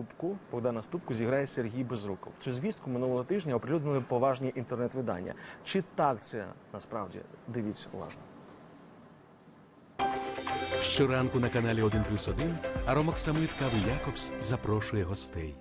Ступку, Богдана Ступку зіграє Сергій Безруков. Цю звістку минулого тижня оприлюднили поважні інтернет-видання. Чи так це насправді? Дивіться уважно. Щоранку на каналі 1 плюс 1 Аромок Самит Кави Якобс запрошує гостей.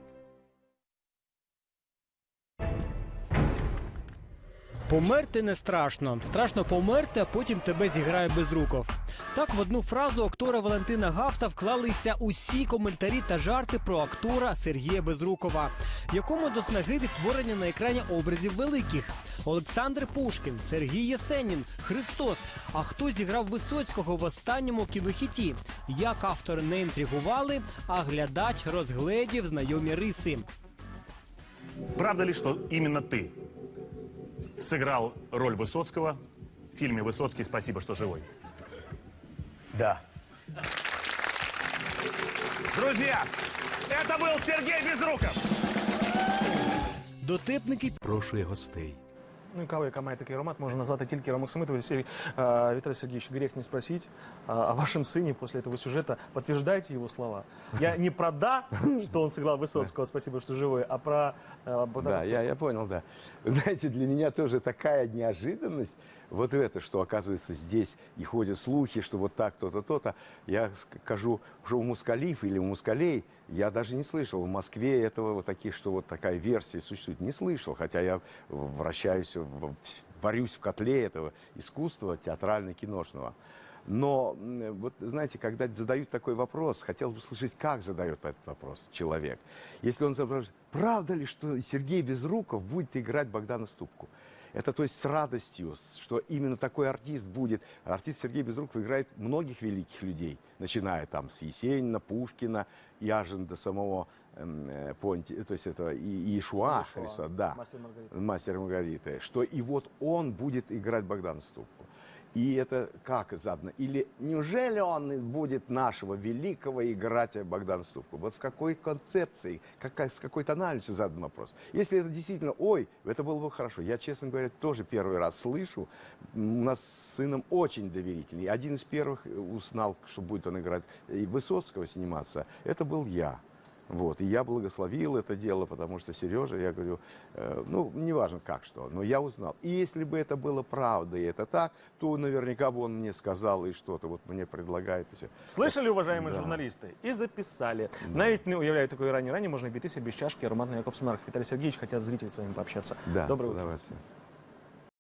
Померти не страшно. Страшно померти, а потім тебе зіграє безруков. Так в одну фразу актора Валентина Гафта вклалися усі коментарі та жарти про актора Сергія Безрукова, якому до снаги відтворення на екрані образів великих: Олександр Пушкін, Сергій Єсенін, Христос. А хто зіграв Висоцького в останньому кінохіті? Як автори не інтригували, а глядач розгледів знайомі риси. Правда ли, что именно ты сыграл роль Высоцкого в фильме «Высоцкий. Спасибо, что живой»? Да. Друзья, это был Сергей Безруков! Дотипники Прошує гостей. Ну і кава, яка має такий аромат, можна назвати тільки Ромок Самитов. Сергій, э, Виталий Сергеевич, грех не спросить а, о вашем сыне после этого сюжета. Подтверждаете его слова? Я не про «да», что он сыграл Высоцкого, спасибо, что живой, а про э, Богдана Да, я, я понял, да. Вы знаете, для меня тоже такая неожиданность, вот это, что оказывается здесь и ходят слухи, что вот так, то-то, то-то. Я скажу, что у Мускалиф или у Мускалей я даже не слышал. В Москве этого вот таких, что вот такая версия существует, не слышал. Хотя я вращаюсь, варюсь в котле этого искусства театрально-киношного. Но, вот знаете, когда задают такой вопрос, хотел бы услышать, как задает этот вопрос человек. Если он спрашивает, правда ли, что Сергей Безруков будет играть Богдана Ступку? Это то есть с радостью, что именно такой артист будет. Артист Сергей Безруков играет многих великих людей, начиная там с Есенина, Пушкина, аж до самого эм, э, Понти, то есть это и, и Иешуа, Христа, да, Мастер и Маргарита. мастер Маргариты, что и вот он будет играть Богдана Ступку. И это как задано? Или неужели он будет нашего великого играть Богдана Ступку? Вот в какой концепции, какая, с какой тональностью задан вопрос? Если это действительно, ой, это было бы хорошо. Я, честно говоря, тоже первый раз слышу. У нас с сыном очень доверительный. Один из первых узнал, что будет он играть и Высоцкого сниматься, это был я. Вот. И я благословил это дело, потому что Сережа, я говорю, э, ну, неважно как что, но я узнал. И если бы это было правда, и это так, то наверняка бы он мне сказал и что-то вот мне предлагает. И все. Слышали, уважаемые Да. журналисты? І записали. Навіть не уявляю такої рані рані можна обійтися без чашки ароматної Якобс Марк. Віталій Сергійович, хотят зрители с вами пообщаться. Да, Доброе с утро. удовольствием.